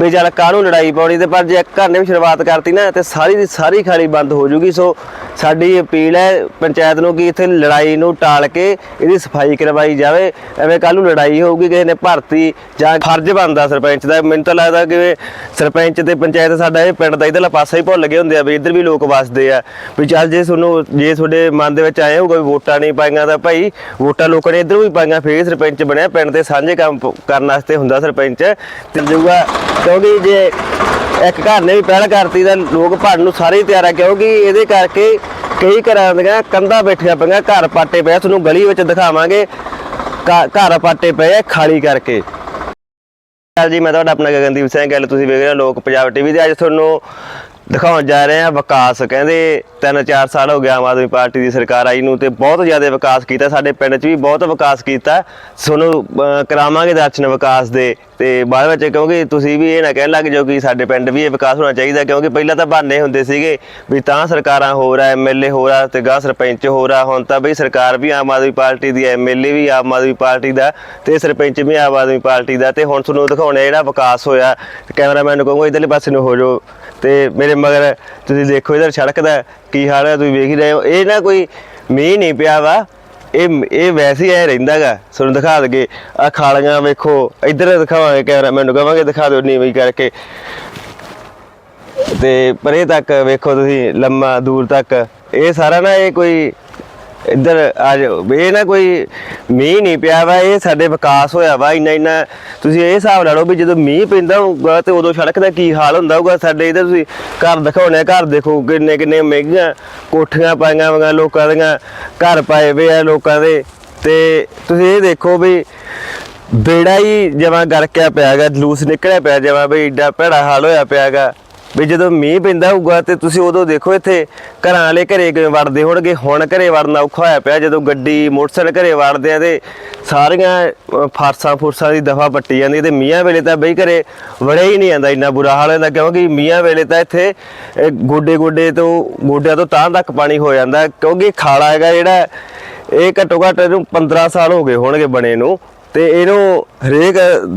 ਵੀ ਚੱਲ ਕਾਹਨੂੰ ਲੜਾਈ ਪਾਉਣੀ ਤੇ ਪਰ ਜੇ ਘਰ ਨੇ ਵੀ ਸ਼ੁਰੂਆਤ ਕਰਤੀ ਨਾ ਤੇ ਸਾਰੀ ਦੀ ਸਾਰੀ ਖਾਲੀ ਬੰਦ ਹੋ ਜੂਗੀ, ਸੋ ਸਾਡੀ ਅਪੀਲ ਹੈ ਪੰਚਾਇਤ ਨੂੰ ਕਿ ਇੱਥੇ ਲੜਾਈ ਨੂੰ ਟਾਲ ਕੇ ਇਹਦੀ ਸਫ਼ਾਈ ਕਰਵਾਈ ਜਾਵੇ, ਐਵੇਂ ਕੱਲ ਨੂੰ ਲੜਾਈ ਹੋਊਗੀ, ਕਿਸੇ ਨੇ ਭਰਤੀ ਜਾਂ ਫਰਜ਼ ਬਣਦਾ ਸਰਪੰਚ ਦਾ। ਮੈਨੂੰ ਤਾਂ ਲੱਗਦਾ ਕਿ ਸਰਪੰਚ ਤੇ ਪੰਚਾਇਤ ਸਾਡਾ ਇਹ ਪਿੰਡ ਦਾ ਇਧਰਲਾ ਪਾਸਾ ਹੀ ਭੁੱਲ ਗਏ ਹੁੰਦੇ ਆ ਵੀ ਇੱਧਰ ਵੀ ਲੋਕ ਵੱਸਦੇ ਆ। ਵੀ ਚੱਲ ਜੇ ਤੁਹਾਨੂੰ, ਜੇ ਤੁਹਾਡੇ ਮਨ ਦੇ ਵਿੱਚ ਆਏ ਹੋਊਗਾ ਵੀ ਵੋਟਾਂ ਨਹੀਂ ਪਾਈਆਂ ਤਾਂ ਭਾਈ ਵੋਟਾਂ ਲੋਕਾਂ ਨੇ ਇੱਧਰ ਵੀ ਪਾਈਆਂ, ਫੇਰ ਸਰਪੰਚ ਬਣਿਆ। ਪਿੰਡ ਦੇ ਸਾਂਝੇ ਕੰਮ ਕਰਨ ਵਾਸਤੇ ਹੁੰਦਾ ਸਰਪੰਚ। ਤੇ ਜੂਗਾ ਕਿਉਂਕਿ ਜੇ ਇੱਕ ਘਰ ਨੇ ਵੀ ਪਹਿਲ ਕਰਤੀ ਤਾਂ ਲੋਕ ਭੜਨ ਨੂੰ ਸਾਰੇ ਹੀ ਤਿਆਰ ਆ ਕਿਉਂਕਿ ਇਹਦੇ ਕਰਕੇ ਕਈ ਘਰਾਂ ਦੀਆਂ ਕੰਧਾਂ ਬੈਠੀਆਂ ਪਈਆਂ ਘਰ ਪਾਟੇ ਪਏ ਆ, ਤੁਹਾਨੂੰ ਗਲੀ ਵਿੱਚ ਦਿਖਾਵਾਂਗੇ ਘ- ਘਰ ਪਾਟੇ ਪਏ ਆ ਖਾਲੀ ਕਰਕੇ। ਸਤਿ ਜੀ ਮੈਂ ਤੁਹਾਡਾ ਆਪਣਾ ਗਗਨਦੀਪ ਸਿੰਘ ਗੱਲ ਤੁਸੀਂ ਵੇਖ ਰਹੇ ਹੋ ਲੋਕ ਪੰਜਾਬ ਟੀਵੀ ਤੇ। ਅੱਜ ਤੁਹਾਨੂੰ ਦਿਖਾਉਣ ਜਾ ਰਹੇ ਹਾਂ, ਵਿਕਾਸ। ਕਹਿੰਦੇ 3-4 ਸਾਲ ਹੋ ਗਿਆ ਆਮ ਆਦਮੀ ਪਾਰਟੀ ਦੀ ਸਰਕਾਰ ਆਈ ਨੂੰ ਤੇ ਬਹੁਤ ਜ਼ਿਆਦਾ ਵਿਕਾਸ ਕੀਤਾ। ਸਾਡੇ ਪਿੰਡ 'ਚ ਵੀ ਬਹੁਤ ਵਿਕਾਸ ਕੀਤਾ। ਤੁਹਾਨੂੰ ਕਰਾਵਾਂਗੇ ਦਰਸ਼ਨ ਵਿਕਾਸ ਦੇ ਤੇ ਬਾਅਦ ਵਿੱਚ ਕਿਉਂਕਿ ਤੁਸੀਂ ਵੀ ਇਹ ਨਾ ਕਹਿਣ ਲੱਗ ਜਾਓ ਕਿ ਸਾਡੇ ਪਿੰਡ ਵੀ ਇਹ ਵਿਕਾਸ ਹੋਣਾ ਚਾਹੀਦਾ ਕਿਉਂਕਿ ਪਹਿਲਾਂ ਤਾਂ ਬਹਾਨੇ ਹੁੰਦੇ ਸੀਗੇ ਵੀ ਤਾਂ ਸਰਕਾਰਾਂ ਹੋਰ ਆ ਐਮਐਲਏ ਹੋਰ ਆ ਤੇ ਗਾਂ ਸਰਪੰਚ ਹੋਰ ਆ ਹੁਣ ਤਾਂ ਬਈ ਸਰਕਾਰ ਵੀ ਆਮ ਆਦਮੀ ਪਾਰਟੀ ਦੀ ਐਮਐਲਏ ਵੀ ਆਮ ਆਦਮੀ ਪਾਰਟੀ ਦਾ ਤੇ ਸਰਪੰਚ ਵੀ ਆਮ ਆਦਮੀ ਪਾਰਟੀ ਦਾ ਤੇ ਹੁਣ ਤੁਹਾਨੂੰ ਦਿਖਾਉਣਾ ਜਿਹੜਾ ਵਿਕਾਸ ਹੋਇਆ। ਕੈਮਰਾਮੈਨ ਨੂੰ ਕਹੂੰਗਾ, ਇਧਰਲੇ ਪਾਸੇ ਨੂੰ ਹੋ ਜਾਓ। ਤੇ ਮੇਰੇ ਮਗਰ ਤੁਸੀਂ ਦੇਖੋ ਇਧਰ ਸੜਕ ਦਾ ਕੀ ਹਾਲ ਹੈ, ਤੁਸੀਂ ਵੇਖ ਹੀ ਰਹੇ ਹੋ। ਇਹ ਨਾ ਕੋਈ ਮੀਂਹ ਨਹੀਂ ਪਿਆ ਵਾ। ਇਹ ਇਹ ਵੈਸੇ ਹੀ ਐ ਰਹਿੰਦਾਗਾ ਤੁਹਾਨੂੰ ਦਿਖਾ ਦਗੇ ਆ ਖਾਲੀਆਂ ਵੇਖੋ। ਇੱਧਰ ਦਿਖਾਵਾਂਗੇ ਕੈਮਰਾ। ਮੈਨੂੰ ਕਹਾਂਗੇ ਦਿਖਾ ਦਿਓ ਨੀਵੀਂ ਕਰਕੇ। ਤੇ ਪਰੇ ਤੱਕ ਵੇਖੋ ਤੁਸੀਂ, ਲੰਮਾ ਦੂਰ ਤੱਕ। ਇਹ ਸਾਰਾ ਨਾ ਇਹ ਕੋਈ ਇੱਧਰ ਆ ਜਾਓ ਇਹ ਨਾ ਕੋਈ ਮੀਂਹ ਨਹੀਂ ਪਿਆ ਵਾ, ਇਹ ਸਾਡੇ ਵਿਕਾਸ ਹੋਇਆ ਵਾ, ਇੰਨਾ ਇੰਨਾ ਤੁਸੀਂ ਇਹ ਹਿਸਾਬ ਲਾ ਲਓ ਵੀ ਜਦੋਂ ਮੀਂਹ ਪੈਂਦਾ ਹੋਊਗਾ ਤੇ ਉਦੋਂ ਸੜਕ ਦਾ ਕੀ ਹਾਲ ਹੁੰਦਾ ਹੋਊਗਾ, ਸਾਡੇ ਇੱਧਰ ਤੁਸੀਂ ਘਰ ਦਿਖਾਉਣੇ ਘਰ ਦੇਖੋ ਕਿੰਨੇ ਕਿੰਨੇ ਮਹਿੰਗੀਆਂ ਕੋਠੀਆਂ ਪਾਈਆਂ ਹੋਈਆਂ ਲੋਕਾਂ ਦੀਆਂ, ਘਰ ਪਾਏ ਵੇ ਆ ਲੋਕਾਂ ਦੇ, ਤੇ ਤੁਸੀਂ ਇਹ ਦੇਖੋ ਵੀ ਬੇੜਾ ਹੀ ਜਮਾ ਗਰਕਿਆ ਪਿਆਗਾ ਜਲੂਸ ਨਿਕਲਿਆ ਪਿਆ ਜਮਾ ਵੀ, ਏਡਾ ਭੈੜਾ ਹਾਲ ਹੋਇਆ ਪਿਆਗਾ ਵੀ ਜਦੋਂ ਮੀਂਹ ਪੈਂਦਾ ਹੋਊਗਾ ਤੇ ਤੁਸੀਂ ਉਦੋਂ ਦੇਖੋ ਇੱਥੇ ਘਰਾਂ ਵਾਲੇ ਘਰੇ ਕਿਵੇਂ ਵੜਦੇ ਹੋਣਗੇ। ਹੁਣ ਘਰੇ ਵੜਨਾ ਔਖਾ ਹੋਇਆ ਪਿਆ, ਜਦੋਂ ਗੱਡੀ, ਮੋਟਰਸਾਈਕਲ ਘਰੇ ਵੜਦੇ ਆ ਤੇ ਸਾਰੀਆਂ ਫਾਰਸਾਂ ਫੁਰਸਾਂ ਦੀ ਦਫਾ ਪੱਟੀ ਜਾਂਦੀ ਤੇ ਮੀਂਹਾਂ ਵੇਲੇ ਤਾਂ ਬਈ ਘਰੇ ਵੜਿਆ ਹੀ ਨਹੀਂ ਜਾਂਦਾ ਇੰਨਾ ਬੁਰਾ ਹਾਲ ਹੁੰਦਾ, ਕਿਉਂਕਿ ਮੀਂਹਾਂ ਵੇਲੇ ਤਾਂ ਇੱਥੇ ਗੋਡੇ ਗੋਡੇ ਤੋਂ, ਗੋਡਿਆਂ ਤੋਂ ਤਾਂ ਤੱਕ ਪਾਣੀ ਹੋ ਜਾਂਦਾ, ਕਿਉਂਕਿ ਖਾਲਾ ਹੈਗਾ ਜਿਹੜਾ ਇਹ ਘੱਟੋ ਘੱਟ ਇਹਨੂੰ 15 ਸਾਲ ਹੋ ਗਏ ਹੋਣਗੇ ਬਣੇ ਨੂੰ। ਤੇ ਇਹਨੂੰ ਹਰੇਕ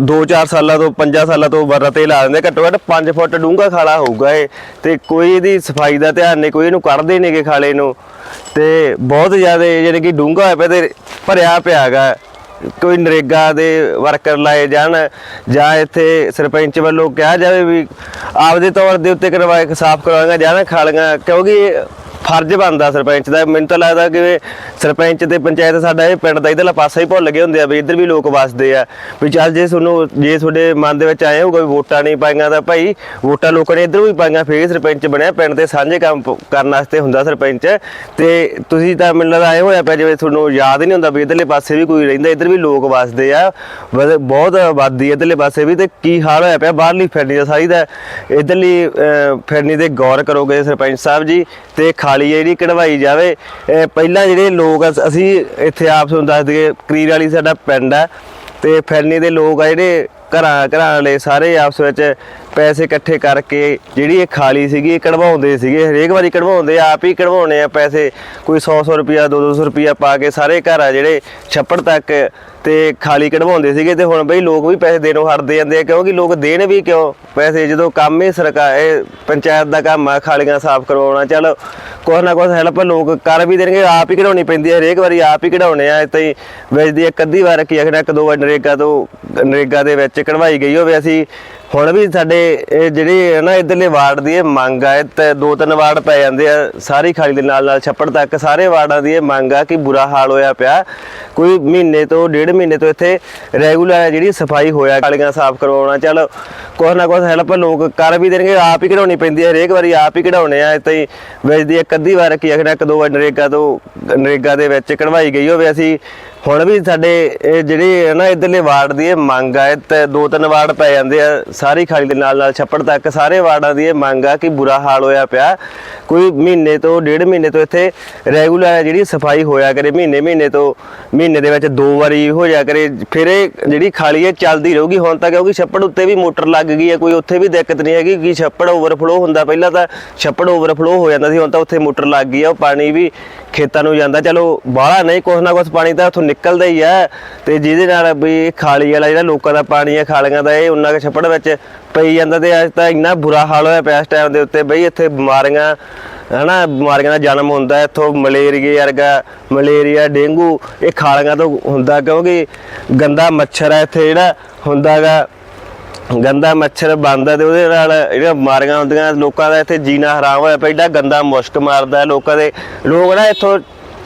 2-4 ਸਾਲਾਂ ਤੋਂ 5 ਸਾਲਾਂ ਤੋਂ ਵਰਤੇ ਲਾ ਦਿੰਦੇ ਘੱਟੋ ਘੱਟ 5 ਫੁੱਟ ਡੂੰਘਾ ਖਾਲਾ ਹੋਊਗਾ ਇਹ। ਤੇ ਕੋਈ ਇਹਦੀ ਸਫ਼ਾਈ ਦਾ ਧਿਆਨ ਨਹੀਂ, ਕੋਈ ਇਹਨੂੰ ਕੱਢਦੇ ਨੇਗੇ ਖਾਲੇ ਨੂੰ। ਤੇ ਬਹੁਤ ਜ਼ਿਆਦਾ ਜਿਹੜੇ ਕਿ ਡੂੰਘਾ ਹੋਇਆ ਪਿਆ ਤੇ ਭਰਿਆ ਪਿਆ ਹੈਗਾ। ਕੋਈ ਨਰੇਗਾ ਦੇ ਵਰਕਰ ਲਾਏ ਜਾਣ ਜਾਂ ਇੱਥੇ ਸਰਪੰਚ ਵੱਲੋਂ ਕਿਹਾ ਜਾਵੇ ਵੀ ਆਪਦੇ ਤੌਰ ਦੇ ਉੱਤੇ ਕਰਵਾਏ, ਸਾਫ਼ ਕਰਵਾਏਗਾ ਜਾਂ ਖਾਲੀਆਂ, ਕਿਉਂਕਿ ਫਰਜ਼ ਬਣਦਾ ਸਰਪੰਚ ਦਾ। ਮੈਨੂੰ ਤਾਂ ਲੱਗਦਾ ਕਿ ਸਰਪੰਚ ਤੇ ਪੰਚਾਇਤ ਸਾਡਾ ਇਹ ਪਿੰਡ ਦਾ ਇਧਰਲਾ ਪਾਸਾ ਹੀ ਭੁੱਲ ਗਏ ਹੁੰਦੇ ਆ ਵੀ ਇੱਧਰ ਵੀ ਲੋਕ ਵੱਸਦੇ ਆ। ਵੀ ਚੱਲ ਜੇ ਤੁਹਾਨੂੰ, ਜੇ ਤੁਹਾਡੇ ਮਨ ਦੇ ਵਿੱਚ ਆਏ ਹੋਊਗਾ ਵੀ ਵੋਟਾਂ ਨਹੀਂ ਪਾਈਆਂ ਤਾਂ ਭਾਈ ਵੋਟਾਂ ਲੋਕਾਂ ਨੇ ਇੱਧਰ ਵੀ ਪਾਈਆਂ, ਫੇਰ ਸਰਪੰਚ ਬਣਿਆ। ਪਿੰਡ ਦੇ ਸਾਂਝੇ ਕੰਮ ਕਰਨ ਵਾਸਤੇ ਹੁੰਦਾ ਸਰਪੰਚ। ਤੇ ਤੁਸੀਂ ਤਾਂ ਮੈਨੂੰ ਲੱਗਦਾ ਆਏ ਹੋਇਆ ਪਿਆ ਜਿਵੇਂ ਤੁਹਾਨੂੰ ਯਾਦ ਹੀ ਨਹੀਂ ਹੁੰਦਾ ਵੀ ਇੱਧਰਲੇ ਪਾਸੇ ਵੀ ਕੋਈ ਰਹਿੰਦਾ, ਇੱਧਰ ਵੀ ਲੋਕ ਵੱਸਦੇ ਆ। ਬਹੁਤ ਆਬਾਦੀ ਇੱਧਰਲੇ ਪਾਸੇ ਵੀ ਤੇ ਕੀ ਹਾਲ ਹੋਇਆ ਪਿਆ? ਬਾਹਰਲੀ ਫਿਰਨੀ ਦਾ ਸਾਰੀ ਦਾ ਇੱਧਰਲੀ ਫਿਰਨੀ ਤੇ ਗੌਰ ਕਰੋਗੇ ਸਰਪੰਚ ਸਾਹਿਬ ਜੀ ਤੇ ਖਾਲੀ ਜਿਹੜੀ ਕਢਵਾਈ ਜਾਵੇ ਪਹਿਲਾਂ ਜਿਹੜੇ ਲੋਕ ਅਸੀਂ ਇੱਥੇ ਆਪ ਤੁਹਾਨੂੰ ਦੱਸ ਦਈਏ ਕਰੀਰ ਵਾਲੀ ਸਾਡਾ ਪਿੰਡ ਹੈ ਤੇ ਫਿਰਨੀ ਦੇ ਲੋਕ ਆ ਜਿਹੜੇ ਘਰਾਂ ਘਰਾਂ ਵਾਲੇ ਸਾਰੇ ਆਪਸ ਵਿੱਚ ਪੈਸੇ ਇਕੱਠੇ ਕਰਕੇ ਜਿਹੜੀ ਇਹ ਖਾਲੀ ਸੀਗੀ ਇਹ ਕਢਵਾਉਂਦੇ ਸੀਗੇ ਹਰੇਕ ਵਾਰੀ ਕਢਵਾਉਂਦੇ ਆ, ਆਪ ਹੀ ਕਢਵਾਉਣੇ ਆ ਪੈਸੇ ਕੋਈ 100 100 ਰੁਪਿਆ 200 ਰੁਪਿਆ ਪਾ ਕੇ ਸਾਰੇ ਘਰ ਆ ਜਿਹੜੇ ਛੱਪੜ ਤੱਕ ਤੇ ਖਾਲੀ ਕਢਵਾਉਂਦੇ ਸੀਗੇ ਤੇ ਹੁਣ ਬਈ ਲੋਕ ਵੀ ਪੈਸੇ ਦੇਣੋਂ ਹਟਦੇ ਜਾਂਦੇ ਆ, ਕਿਉਂਕਿ ਲੋਕ ਦੇਣ ਵੀ ਕਿਉਂ? ਪੈਸੇ ਜਦੋਂ ਕੰਮ ਹੀ ਸਰਕਾਰ ਇਹ ਪੰਚਾਇਤ ਦਾ ਕੰਮ ਆ, ਖਾਲੀਆਂ ਸਾਫ਼ ਕਰਵਾਉਣਾ, ਚਲ ਕੁਛ ਨਾ ਕੁਛ ਹੈਲਪ ਲੋਕ ਕਰ ਵੀ ਦੇਣਗੇ, ਆਪ ਹੀ ਕਢਾਉਣੀ ਪੈਂਦੀ ਹੈ ਹਰੇਕ ਵਾਰੀ ਆਪ ਹੀ ਕਢਾਉਣੇ ਆ ਤੇ ਵੇਚਦੀ ਇੱਕ ਅੱਧੀ ਵਾਰ ਕੀ ਆਖਣਾ, ਇੱਕ ਦੋ ਵਾਰ ਨਰੇਗਾ ਤੋਂ, ਨਰੇਗਾ ਦੇ ਵਿੱਚ ਕਢਵਾਈ ਗਈ ਹੋਵੇ, ਅਸੀਂ ਹੁਣ ਵੀ ਸਾਡੇ ਇਹ ਜਿਹੜੇ ਹੈ ਨਾ ਇਧਰਲੇ ਵਾਰਡ ਦੀ ਇਹ ਮੰਗ ਆ ਤੇ ਦੋ ਤਿੰਨ ਵਾਰਡ ਪੈ ਜਾਂਦੇ ਆ, ਸਾਰੀ ਖਾਲੀ ਦੇ ਨਾਲ ਨਾਲ ਛੱਪੜ ਤੱਕ ਸਾਰੇ ਵਾਰਡਾਂ ਦੀ ਇਹ ਮੰਗ ਆ ਕਿ ਬੁਰਾ ਹਾਲ ਹੋਇਆ ਪਿਆ। ਕੋਈ ਮਹੀਨੇ ਤੋਂ, ਡੇਢ ਮਹੀਨੇ ਤੋਂ ਇੱਥੇ ਰੈਗੂਲਰ ਜਿਹੜੀ ਸਫ਼ਾਈ ਹੋਇਆ ਖਾਲੀਆਂ ਸਾਫ਼ ਕਰਵਾਉਣਾ, ਚਲ ਕੁਛ ਨਾ ਕੁਛ ਹੈਲਪ ਲੋਕ ਕਰ ਵੀ ਦੇਣਗੇ, ਆਪ ਹੀ ਕਢਾਉਣੀ ਪੈਂਦੀ ਹੈ ਹਰੇਕ ਵਾਰੀ ਆਪ ਹੀ ਕਢਾਉਣੇ ਆ, ਇੱਥੇ ਵੇਚਦੀ ਇੱਕ ਅੱਧੀ ਵਾਰ ਕੀ ਆਖਣਾ ਇੱਕ ਦੋ ਵਾਰ ਨਰੇਗਾ ਤੋਂ, ਨਰੇਗਾ ਦੇ ਵਿੱਚ ਕਢਵਾਈ ਗਈ ਹੋਵੇ ਅਸੀਂ। ਹੁਣ ਵੀ ਸਾਡੇ ਇਹ ਜਿਹੜੇ ਹੈ ਨਾ ਇਧਰਲੇ ਵਾਰਡ ਦੀ ਇਹ ਮੰਗ ਆ ਤੇ ਦੋ ਤਿੰਨ ਵਾਰਡ ਪੈ ਜਾਂਦੇ ਆ, ਸਾਰੀ ਖਾਲੀ ਦੇ ਨਾਲ ਨਾਲ ਛੱਪੜ ਤੱਕ ਸਾਰੇ ਵਾਰਡਾਂ ਦੀ ਇਹ ਮੰਗ ਆ ਕਿ ਬੁਰਾ ਹਾਲ ਹੋਇਆ ਪਿਆ। ਕੋਈ ਮਹੀਨੇ ਤੋਂ ਡੇਢ ਮਹੀਨੇ ਤੋਂ ਇੱਥੇ ਰੈਗੂਲਰ ਜਿਹੜੀ ਸਫ਼ਾਈ ਹੋਇਆ ਕਰੇ, ਮਹੀਨੇ ਮਹੀਨੇ ਤੋਂ, ਮਹੀਨੇ ਦੇ ਵਿੱਚ ਦੋ ਵਾਰੀ ਹੋ ਜਾ ਕਰੇ, ਫਿਰ ਇਹ ਜਿਹੜੀ ਖਾਲੀ ਹੈ ਚੱਲਦੀ ਰਹੂਗੀ, ਹੁਣ ਤਾਂ ਕਿਉਂਕਿ ਛੱਪੜ ਉੱਤੇ ਵੀ ਮੋਟਰ ਲੱਗ ਗਈ ਹੈ, ਕੋਈ ਉੱਥੇ ਵੀ ਦਿੱਕਤ ਨਹੀਂ ਹੈਗੀ, ਕਿ ਛੱਪੜ ਓਵਰਫਲੋ ਹੁੰਦਾ, ਪਹਿਲਾਂ ਤਾਂ ਛੱਪੜ ਓਵਰਫਲੋ ਹੋ ਜਾਂਦਾ ਸੀ, ਹੁਣ ਤਾਂ ਉੱਥੇ ਮੋਟਰ ਲੱਗ ਗਈ ਆ, ਉਹ ਪਾਣੀ ਵੀ ਖੇਤਾਂ ਨੂੰ ਜਾਂਦਾ, ਚਲੋ ਬਾਹਲਾ ਨਹੀਂ, ਕੁਛ ਨਾ ਕੁਛ ਪਾਣੀ ਤਾਂ ਉੱਥੋਂ ਨਿਕਲਦਾ ਹੀ ਆ। ਤੇ ਜਿਹਦੇ ਨਾਲ ਵੀ ਖਾਲੀ ਵਾਲਾ ਜਿਹੜਾ ਲੋਕਾਂ ਦਾ ਪਾਣੀ ਆ ਖਾਲੀਆਂ ਦਾ ਇਹ ਉਹਨਾਂ ਕੇ ਛੱਪੜ ਵਿੱਚ ਪਈ ਜਾਂਦਾ ਤੇ ਅੱਜ ਤਾਂ ਇੰਨਾ ਬੁਰਾ ਹਾਲ ਹੋਇਆ ਪਿਆ ਇਸ ਟਾਈਮ ਦੇ ਉੱਤੇ ਬਈ ਇੱਥੇ ਬਿਮਾਰੀਆਂ ਹਨਾ ਬਿਮਾਰੀਆਂ ਦਾ ਜਨਮ ਹੁੰਦਾ ਹੈ, ਇੱਥੋਂ ਮਲੇਰੀਆ ਵਰਗਾ ਮਲੇਰੀਆ ਡੇਂਗੂ ਇਹ ਖਾਲੀਆਂ ਤੋਂ ਹੁੰਦਾ ਕਿਉਂਕਿ ਗੰਦਾ ਮੱਛਰ ਹੈ ਇੱਥੇ ਜਿਹੜਾ ਹੁੰਦਾਗਾ ਗੰਦਾ ਮੱਛਰ ਬਣਦਾ ਤੇ ਉਹਦੇ ਨਾਲ ਜਿਹੜੀਆਂ ਬਿਮਾਰੀਆਂ ਹੁੰਦੀਆਂ ਲੋਕਾਂ ਦਾ ਇੱਥੇ ਜੀਣਾ ਹਰਾਮ ਹੋਇਆ ਪਿਆ ਏਡਾ ਗੰਦਾ ਮੁਸ਼ਕ ਮਾਰਦਾ ਲੋਕਾਂ ਦੇ ਲੋਕ ਨਾ ਇੱਥੋਂ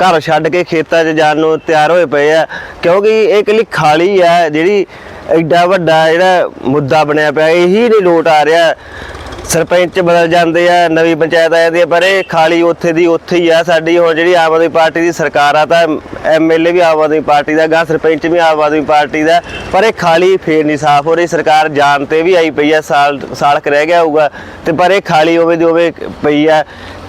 ਘਰ ਛੱਡ ਕੇ ਖੇਤਾਂ 'ਚ ਜਾਣ ਨੂੰ ਤਿਆਰ ਹੋਏ ਪਏ ਆ। ਕਿਉਂਕਿ ਇਹ ਇਕੱਲੀ ਖਾਲੀ ਆ, ਜਿਹੜੀ ਐਡਾ ਵੱਡਾ ਜਿਹੜਾ ਮੁੱਦਾ ਬਣਿਆ ਪਿਆ, ਇਹੀ ਨਹੀਂ ਲੋਟ ਆ ਰਿਹਾ। ਸਰਪੰਚ ਬਦਲ ਜਾਂਦੇ ਆ, ਨਵੀਂ ਪੰਚਾਇਤ ਆ ਜਾਂਦੀ ਆ, ਪਰ ਇਹ ਖਾਲੀ ਉੱਥੇ ਦੀ ਉੱਥੇ ਹੀ ਆ। ਸਾਡੀ ਹੁਣ ਜਿਹੜੀ ਆਮ ਆਦਮੀ ਪਾਰਟੀ ਦੀ ਸਰਕਾਰ ਆ, ਤਾਂ ਐਮਐਲਏ ਵੀ ਆਮ ਆਦਮੀ ਪਾਰਟੀ ਦਾ, ਗਾ ਸਰਪੰਚ ਵੀ ਆਮ ਆਦਮੀ ਪਾਰਟੀ ਦਾ, ਪਰ ਇਹ ਖਾਲੀ ਫੇਰ ਨਹੀਂ ਸਾਫ਼ ਹੋ ਰਹੀ। ਸਰਕਾਰ ਜਾਣ ਤੇ ਵੀ ਆਈ ਪਈ ਆ, ਸਾਲ ਸਾਲ ਰਹਿ ਗਿਆ ਹੋਊਗਾ, ਤੇ ਪਰ ਇਹ ਖਾਲੀ ਹੋਵੇ ਦੀ ਹੋਵੇ ਪਈ ਆ।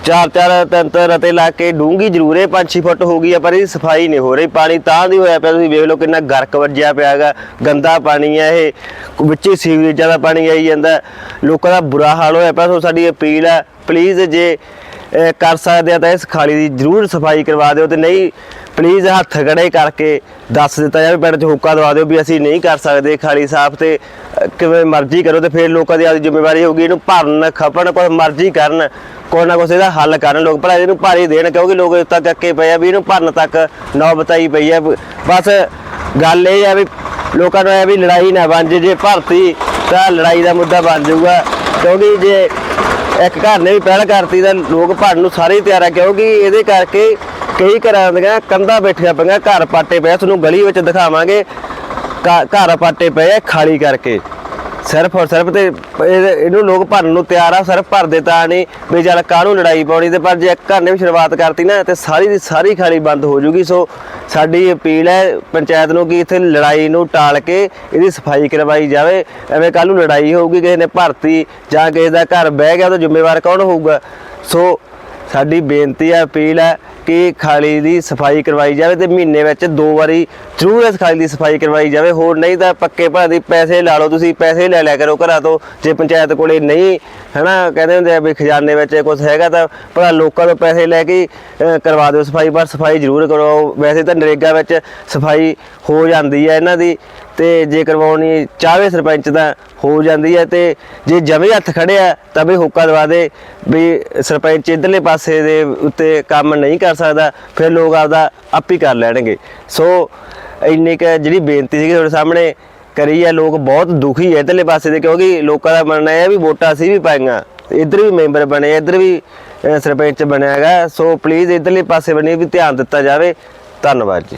ਚਾਰ ਚਾਰ ਤਿੰਨ ਤਿੰਨ ਰਤੇ ਲਾ ਕੇ ਡੂੰਗੀ ਜ਼ਰੂਰ ਹੈ 5-6 ਫੁੱਟ ਹੋ ਗਈ ਆ, ਪਰ ਇਹਦੀ ਸਫ਼ਾਈ ਨਹੀਂ ਹੋ ਰਹੀ, ਪਾਣੀ ਤਾਂ ਦੀ ਹੋਇਆ ਪਿਆ, ਤੁਸੀਂ ਵੇਖ ਲਓ ਕਿੰਨਾ ਗਰਕ ਵੱਜਿਆ ਪਿਆ ਪਿਆਗਾ ਗੰਦਾ ਪਾਣੀ ਹੈ ਇਹ, ਵਿੱਚੇ ਸੀਵਰੇਜਾਂ ਦਾ ਪਾਣੀ ਆਈ ਜਾਂਦਾ, ਲੋਕਾਂ ਦਾ ਬੁਰਾ ਹਾਲ ਹੋਇਆ ਪਿਆ, ਸੋ ਸਾਡੀ ਅਪੀਲ ਹੈ ਪਲੀਜ਼ ਜੇ ਕਰ ਸਕਦੇ ਆ ਤਾਂ ਇਸ ਖਾਲੀ ਦੀ ਜ਼ਰੂਰ ਸਫ਼ਾਈ ਕਰਵਾ ਦਿਓ ਤੇ ਨਹੀਂ ਪਲੀਜ਼ ਹੱਥ ਖੜੇ ਕਰਕੇ ਦੱਸ ਦਿੱਤਾ ਜਾਵੇ, ਪਿੰਡ 'ਚ ਹੋਕਾ ਦਵਾ ਦਿਓ ਵੀ ਅਸੀਂ ਨਹੀਂ ਕਰ ਸਕਦੇ ਖਾਲੀ ਸਾਫ਼ ਤੇ ਕਿਵੇਂ ਮਰਜ਼ੀ ਕਰੋ ਤੇ ਫਿਰ ਲੋਕਾਂ ਦੀ ਆਪਦੀ ਜ਼ਿੰਮੇਵਾਰੀ ਹੋਊਗੀ, ਇਹਨੂੰ ਭਰਨ, ਖਪਣ ਕੋਈ ਮਰਜ਼ੀ ਕਰਨ ਕੋਈ ਨਾ ਕੋਈ ਇਹਦਾ ਹੱਲ ਕਰਨ ਲੋਕ, ਭਲਾ ਇਹਨੂੰ ਭਾਰੀ ਦੇਣ, ਕਿਉਂਕਿ ਲੋਕ ਇਸ ਤੱਕ ਅੱਕੇ ਪਏ ਆ ਵੀ ਇਹਨੂੰ ਭਰਨ ਤੱਕ ਨੌਬਤਾਈ ਪਈ ਆ। ਬਸ ਗੱਲ ਇਹ ਆ ਵੀ ਲੋਕਾਂ ਨੂੰ ਇਹ ਵੀ ਲੜਾਈ ਨਾ ਬਣ ਜੇ ਜੇ ਭਰਤੀ ਤਾਂ ਲੜਾਈ ਦਾ ਮੁੱਦਾ ਬਣ ਜਾਊਗਾ, ਕਿਉਂਕਿ ਜੇ ਇੱਕ ਘਰ ਨੇ ਵੀ ਪਹਿਲ ਕਰਤੀ ਤਾਂ ਲੋਕ ਭਰਨ ਨੂੰ ਸਾਰੇ ਹੀ ਤਿਆਰ ਆ, ਕਿਉਂਕਿ ਇਹਦੇ ਕਰਕੇ ਕਈ ਘਰਾਂ ਦੀਆਂ ਕੰਧਾਂ ਬੈਠੀਆਂ ਪਈਆਂ, ਘਰ ਪਾਟੇ ਪਏ ਤੁਹਾਨੂੰ ਗਲੀ ਵਿੱਚ ਦਿਖਾਵਾਂਗੇ। ਘ- ਘਰ ਪਾਟੇ ਪਏ ਖਾਲੀ ਕਰਕੇ। ਸਿਰਫ ਔਰ ਸਿਰਫ ਤੇ ਇਹਨੂੰ ਲੋਕ ਭਰਨ ਨੂੰ ਤਿਆਰ ਆ, ਸਿਰਫ ਭਰਦੇ ਤਾਂ ਨਹੀਂ ਵੀ ਚੱਲ ਕਾਹਨੂੰ ਲੜਾਈ ਪਾਉਣੀ ਤੇ ਪਰ ਜੇ ਇੱਕ ਘਰ ਨੇ ਵੀ ਸ਼ੁਰੂਆਤ ਕਰਤੀ ਨਾ ਤੇ ਸਾਰੀ ਦੀ ਸਾਰੀ ਖਾਲੀ ਬੰਦ ਹੋ ਜੂਗੀ। ਸੋ ਸਾਡੀ ਅਪੀਲ ਹੈ ਪੰਚਾਇਤ ਨੂੰ ਕਿ ਇੱਥੇ ਲੜਾਈ ਨੂੰ ਟਾਲ ਕੇ ਇਹਦੀ ਸਫ਼ਾਈ ਕਰਵਾਈ ਜਾਵੇ। ਐਵੇਂ ਕੱਲ ਨੂੰ ਲੜਾਈ ਹੋਊਗੀ, ਕਿਸੇ ਨੇ ਭਰਤੀ ਜਾਂ ਕਿਸੇ ਦਾ ਘਰ ਬਹਿ ਗਿਆ ਉਹਦਾ ਜ਼ਿੰਮੇਵਾਰ ਕੌਣ ਹੋਊਗਾ? ਸੋ ਸਾਡੀ ਬੇਨਤੀ ਹੈ, ਅਪੀਲ ਹੈ ਕਿ ਖਾਲੀ ਦੀ ਸਫ਼ਾਈ ਕਰਵਾਈ ਜਾਵੇ ਤੇ ਮਹੀਨੇ ਵਿੱਚ ਦੋ ਵਾਰੀ ਜ਼ਰੂਰ ਇਸ ਖਾਲੀ ਦੀ ਸਫ਼ਾਈ ਕਰਵਾਈ ਜਾਵੇ। ਹੋਰ ਨਹੀਂ ਤਾਂ ਪੱਕੇ ਭਾ ਦੀ ਪੈਸੇ ਲਾ ਲਓ, ਤੁਸੀਂ ਪੈਸੇ ਲੈ ਲਿਆ ਕਰੋ ਘਰਾਂ ਤੋਂ। ਜੇ ਪੰਚਾਇਤ ਕੋਲੇ ਨਹੀਂ, ਹਨਾ, ਕਹਿੰਦੇ ਹੁੰਦੇ ਆ ਵੀ ਖਜ਼ਾਨੇ ਵਿੱਚ ਕੁਝ ਹੈਗਾ ਤਾਂ ਭਲਾ ਲੋਕਾਂ ਤੋਂ ਪੈਸੇ ਲੈ ਕੇ ਕਰਵਾ ਦਿਓ ਸਫ਼ਾਈ, ਪਰ ਸਫ਼ਾਈ ਜ਼ਰੂਰ ਕਰੋ ਵੈਸੇ ਤਾਂ ਨਰੇਗਾ ਵਿੱਚ ਸਫ਼ਾਈ ਹੋ ਜਾਂਦੀ ਹੈ ਇਹਨਾਂ ਦੀ। ਤੇ ਜੇ ਕਰਵਾਉਣੀ ਚਾਹਵੇ ਸਰਪੰਚ ਤਾਂ ਹੋ ਜਾਂਦੀ ਹੈ ਤੇ ਜੇ ਜਮੇ ਹੱਥ ਖੜਿਆ ਤਾਂ ਵੀ ਹੁੱਕਾ ਦਵਾ ਦੇ ਵੀ ਸਰਪੰਚ ਇਧਰਲੇ ਪਾਸੇ ਦੇ ਉੱਤੇ ਕੰਮ ਨਹੀਂ ਕਰ ਸਕਦਾ, ਫਿਰ ਲੋਕ ਆਪਦਾ ਆਪ ਹੀ ਕਰ ਲੈਣਗੇ। ਸੋ ਇੰਨੀ ਕੁ ਜਿਹੜੀ ਬੇਨਤੀ ਸੀਗੀ ਤੁਹਾਡੇ ਸਾਹਮਣੇ ਕਰੀ ਹੈ, ਲੋਕ ਬਹੁਤ ਦੁਖੀ ਹੈ ਇਧਰਲੇ ਪਾਸੇ ਦੇ ਕਿਉਂਕਿ ਲੋਕਾਂ ਦਾ ਮੰਨਣਾ ਹੈ ਵੀ ਵੋਟਾਂ ਅਸੀਂ ਵੀ ਪਾਈਆਂ, ਇੱਧਰ ਵੀ ਮੈਂਬਰ ਬਣੇ, ਇੱਧਰ ਵੀ ਸਰਪੰਚ ਬਣਿਆ ਹੈਗਾ। ਸੋ ਪਲੀਜ਼ ਇਧਰਲੇ ਪਾਸੇ ਬਣੀ ਵੀ ਧਿਆਨ ਦਿੱਤਾ ਜਾਵੇ। ਧੰਨਵਾਦ ਜੀ।